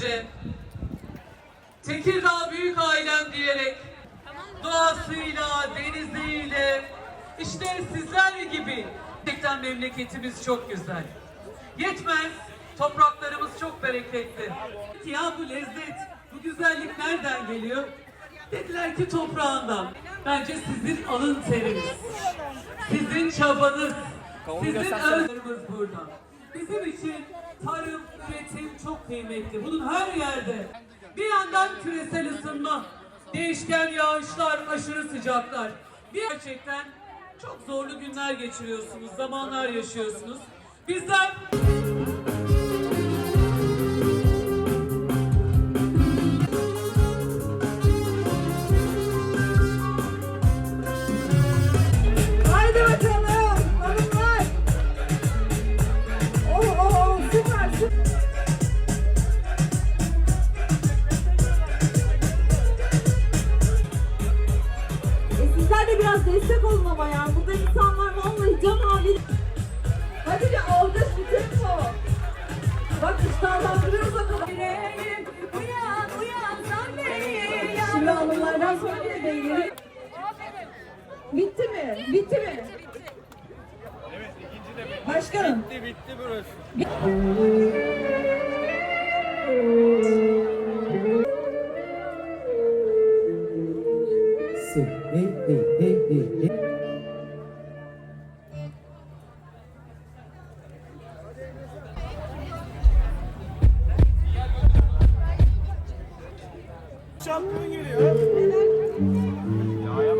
önce Tekirdağ Büyük Ailem diyerek doğasıyla, deniziyle, işte sizler gibi gerçekten memleketimiz çok güzel. Yetmez, topraklarımız çok bereketli. Ya bu lezzet, bu güzellik nereden geliyor? Dediler ki toprağından. Bence sizin alın teriniz, sizin çabanız, sizin özlerimiz burada. Bizim için tarım, üretim çok kıymetli. Bunun her yerde. Bir yandan küresel ısınma, değişken yağışlar, aşırı sıcaklar. Bir gerçekten çok zorlu günler geçiriyorsunuz, zamanlar yaşıyorsunuz. Bizler de biraz destek olun ama ya. Burada insanlar vallahi can hali. Hadi bir alkış bir tempo. Bak iştahlandırıyoruz bakalım. Uyan uyan sen beni Şimdi hanımlardan sonra bir de beyleri. Bitti mi? Bitti mi? Başkanım. Bitti bitti burası. gitsin. Hey hey hey hey hey. Şampiyon geliyor. Ya, ya.